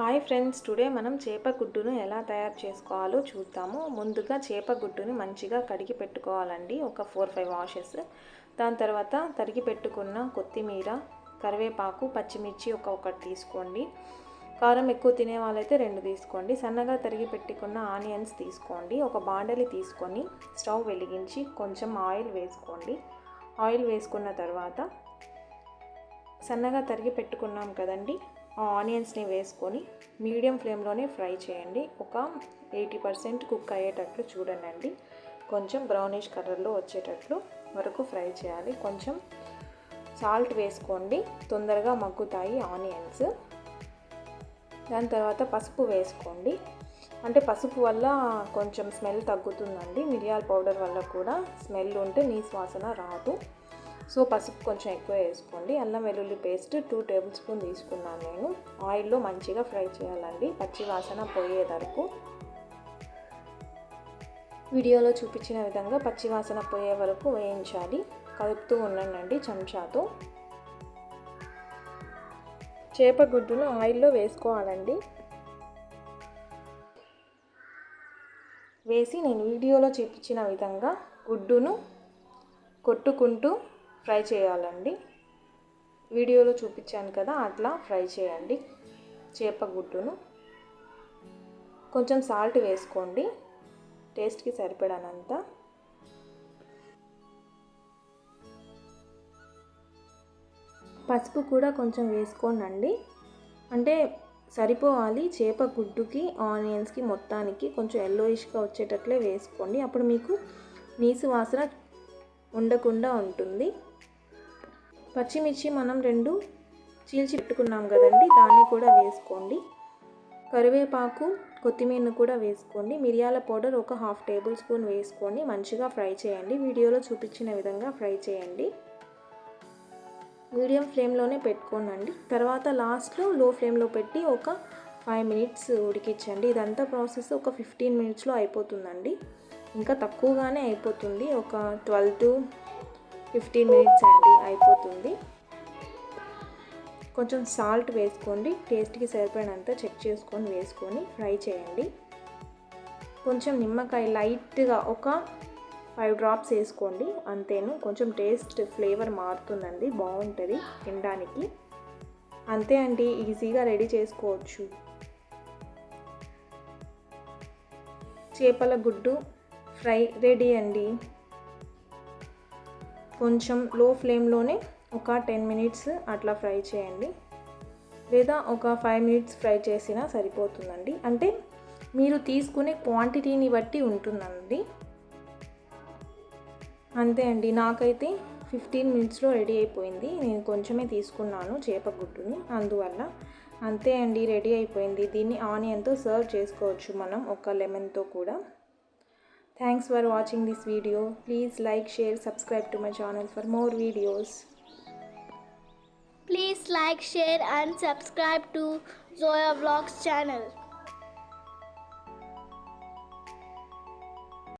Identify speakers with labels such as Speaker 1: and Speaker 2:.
Speaker 1: Hi friends today మనం చేప గుడ్డును ఎలా తయారు చేసుకోవాలో చూద్దాము. ముందుగా చేపగుడ్డుని మంచిగా కడిగి పెట్టుకోవాలండి. ఒక ఫోర్ ఫైవ్ వాషెస్. దాని తర్వాత తరిగి పెట్టుకున్న కొత్తిమీర కరివేపాకు పచ్చిమిర్చి ఒక ఒకటి తీసుకోండి. కారం ఎక్కువ తినే వాళ్ళైతే రెండు తీసుకోండి. సన్నగా తరిగి పెట్టుకున్న ఆనియన్స్ తీసుకోండి. ఒక బాండలి తీసుకొని స్టవ్ వెలిగించి కొంచెం ఆయిల్ వేసుకోండి. ఆయిల్ వేసుకున్న తర్వాత సన్నగా తరిగి పెట్టుకున్నాం కదండి ఆనియన్స్ని వేసుకొని మీడియం ఫ్లేమ్లోనే ఫ్రై చేయండి. ఒక ఎయిటీ పర్సెంట్ కుక్ అయ్యేటట్లు చూడండి కొంచెం బ్రౌనిష్ కలర్లో వచ్చేటట్లు వరకు ఫ్రై చేయాలి. కొంచెం సాల్ట్ వేసుకోండి. తొందరగా మగ్గుతాయి ఆనియన్స్. దాని తర్వాత పసుపు వేసుకోండి. అంటే పసుపు వల్ల కొంచెం స్మెల్ తగ్గుతుందండి. మిరియాల పౌడర్ వల్ల కూడా స్మెల్ ఉంటే నీ వాసన రాదు. సో పసుపు కొంచెం ఎక్కువ వేసుకోండి. అల్లం వెల్లుల్లి పేస్ట్ టూ టేబుల్ స్పూన్ తీసుకున్నాను నేను. ఆయిల్లో మంచిగా ఫ్రై చేయాలండి. పచ్చి వాసన పోయే వరకు. వీడియోలో చూపించిన విధంగా పచ్చి వాసన పోయే వరకు వేయించాలి. కలుపుతూ ఉండండి చెంచాతో. చేప గుడ్డును ఆయిల్లో వేసుకోవాలండి. వేసి నేను వీడియోలో చూపించిన విధంగా గుడ్డును కొట్టుకుంటూ ఫ్రై చేయాలండి. వీడియోలో చూపించాను కదా అట్లా ఫ్రై చేయండి. చేప గుడ్డును. కొంచెం సాల్ట్ వేసుకోండి. టేస్ట్కి సరిపడానంత. పసుపు కూడా కొంచెం వేసుకోనండి. అంటే సరిపోవాలి చేప గుడ్డుకి ఆనియన్స్కి మొత్తానికి కొంచెం ఎల్లోయిష్గా వచ్చేటట్లే వేసుకోండి. అప్పుడు మీకు నీసు వాసన ఉండకుండా ఉంటుంది. పచ్చిమిర్చి మనం రెండు చీల్చి పెట్టుకున్నాం కదండి దాన్ని కూడా వేసుకోండి. కరివేపాకు కొత్తిమీరను కూడా వేసుకోండి. మిరియాల పౌడర్ ఒక హాఫ్ టేబుల్ స్పూన్ వేసుకొని మంచిగా ఫ్రై చేయండి. వీడియోలో చూపించిన విధంగా ఫ్రై చేయండి. మీడియం ఫ్లేమ్లోనే పెట్టుకోనండి. తర్వాత లాస్ట్లో లో ఫ్లేమ్లో పెట్టి ఒక ఫైవ్ మినిట్స్ ఉడికించండి. ఇదంతా ప్రాసెస్ ఒక ఫిఫ్టీన్ మినిట్స్లో అయిపోతుందండి. ఇంకా తక్కువగానే అయిపోతుంది. ఒక ట్వెల్వ్ టు ఫిఫ్టీన్ మినిట్స్ అండి. అయిపోతుంది. కొంచెం సాల్ట్ వేసుకోండి. టేస్ట్కి సరిపడినంత చెక్ చేసుకొని వేసుకొని ఫ్రై చేయండి. కొంచెం నిమ్మకాయ లైట్గా ఒక ఫైవ్ డ్రాప్స్ వేసుకోండి. అంతేను కొంచెం టేస్ట్ ఫ్లేవర్ మారుతుందండి. బాగుంటుంది తినడానికి. అంతే అండి ఈజీగా రెడీ చేసుకోవచ్చు. చేపల గుడ్డు ఫ్రై రెడీ అండి. కొంచెం లో ఫ్లేమ్లోనే ఒక టెన్ మినిట్స్ అట్లా ఫ్రై చేయండి. లేదా ఒక ఫైవ్ మినిట్స్ ఫ్రై చేసినా సరిపోతుందండి. అంటే మీరు తీసుకునే క్వాంటిటీని బట్టి ఉంటుందండి. అంతే అండి. నాకైతే ఫిఫ్టీన్ మినిట్స్లో రెడీ అయిపోయింది. నేను కొంచెమే తీసుకున్నాను చేపగుడ్డుని అందువల్ల అంతే అండి రెడీ అయిపోయింది. దీన్ని ఆనియన్తో సర్వ్ చేసుకోవచ్చు మనం ఒక లెమన్తో కూడా. Thanks for watching this video. Please like, share, subscribe to my channel for more videos.
Speaker 2: Please like, share and subscribe to Zoya Vlogs channel.